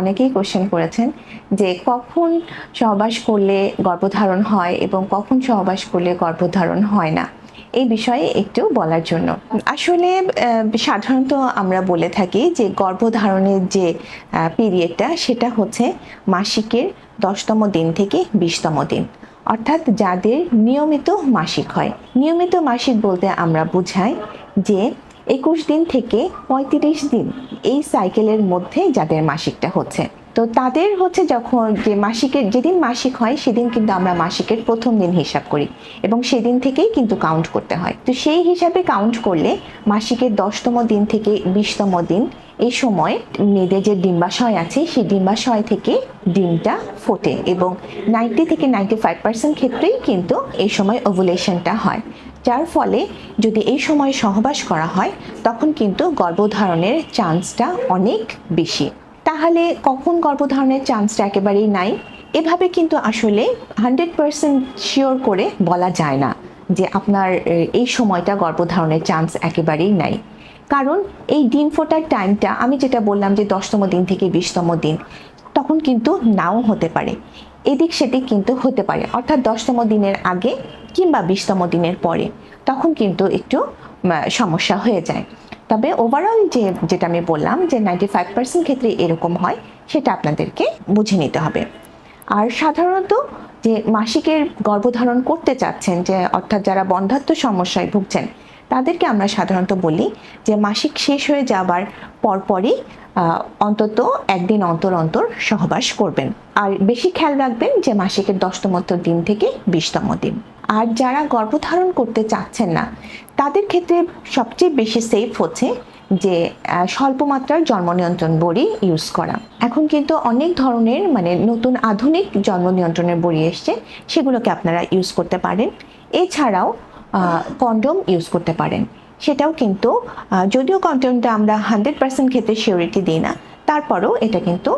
অনেকেই কোশ্চেন করেছেন যে কখন সহবাস করলে গর্ভধারণ হয় এবং কখন সহবাস করলে গর্ভধারণ হয় না? এই বিষয়ে একটু বলার জন্য। আসলে সাধারণত আমরা বলে থাকি যে গর্ভধারণের যে পিরিয়ডটা সেটা হচ্ছে মাসিকের দশতম দিন থেকে বিশতম দিন। অর্থাৎ যাদের নিয়মিত মাসিক হয়। নিয়মিত মাসিক বলতে আমরা বুঝাই যে একুশ দিন থেকে পঁয়ত্রিশ দিন এই সাইকেলের মধ্যে যাদের মাসিকটা হচ্ছে। তো তাদের হচ্ছে যখন যে মাসিকের, যেদিন মাসিক হয়, সেদিন কিন্তু আমরা মাসিকের প্রথম দিন হিসাব করি এবং সেদিন থেকেই কিন্তু কাউন্ট করতে হয়। তো সেই হিসাবে কাউন্ট করলে মাসিকের দশতম দিন থেকে বিশতম দিন এই সময় মেয়েদের যে ডিম্বাশয় আছে, সেই ডিম্বাশয় থেকে ডিমটা ফোটে এবং নাইনটি থেকে নাইনটি ফাইভ পার্সেন্ট ক্ষেত্রেই কিন্তু এই সময় ওভুলেশনটা হয়। যার ফলে যদি এই সময় সহবাস করা হয়, তখন কিন্তু গর্ভধারণের চান্সটা অনেক বেশি। তাহলে কখন গর্ভধারণের চান্সটা একেবারেই নাই? এভাবে কিন্তু আসলে হান্ড্রেড পার্সেন্ট শিওর করে বলা যায় না যে আপনার এই সময়টা গর্ভধারণের চান্স একেবারেই নাই। কারণ এই ডিম ফোটার টাইমটা, আমি যেটা বললাম যে দশতম দিন থেকে বিশতম দিন, তখন কিন্তু নাও হতে পারে। এদিক সেদিক কিন্তু হতে পারে। অর্থাৎ দশতম দিনের আগে কিংবা বিশতম দিনের পরে, তখন কিন্তু একটু সমস্যা হয়ে যায়। তবে ওভারঅল যে, যেটা আমি বললাম যে নাইনটি ফাইভ পার্সেন্ট ক্ষেত্রে এরকম হয়, সেটা আপনাদেরকে বুঝে নিতে হবে। আর সাধারণত যে, মাসিকের গর্ভধারণ করতে চাচ্ছেন, যে, অর্থাৎ যারা বন্ধাত্ম সমস্যায় ভুগছেন, তাদেরকে আমরা সাধারণত বলি যে, মাসিক শেষ হয়ে যাবার পরপরই অন্তত একদিন অন্তর অন্তর সহবাস করবেন। আর বেশি খেয়াল রাখবেন যে, মাসিকের দশতম দিন থেকে বিশতম দিন। আর যারা গর্ভধারণ করতে চাচ্ছেন না, তাদের ক্ষেত্রে সবচেয়ে বেশি সেফ হচ্ছে যে স্বল্প মাত্রার জন্ম নিয়ন্ত্রণ বড়ি ইউজ করা। এখন কিন্তু অনেক ধরনের মানে নতুন আধুনিক জন্ম নিয়ন্ত্রণের বড়ি এসছে, সেগুলোকে আপনারা ইউজ করতে পারেন। এছাড়াও কন্ডোম ইউজ করতে পারেন। সেটাও কিন্তু যদিও কন্ডোমটা আমরা হান্ড্রেড পার্সেন্ট ক্ষেত্রে সিওরিটি দিই না, তারপরেও এটা কিন্তু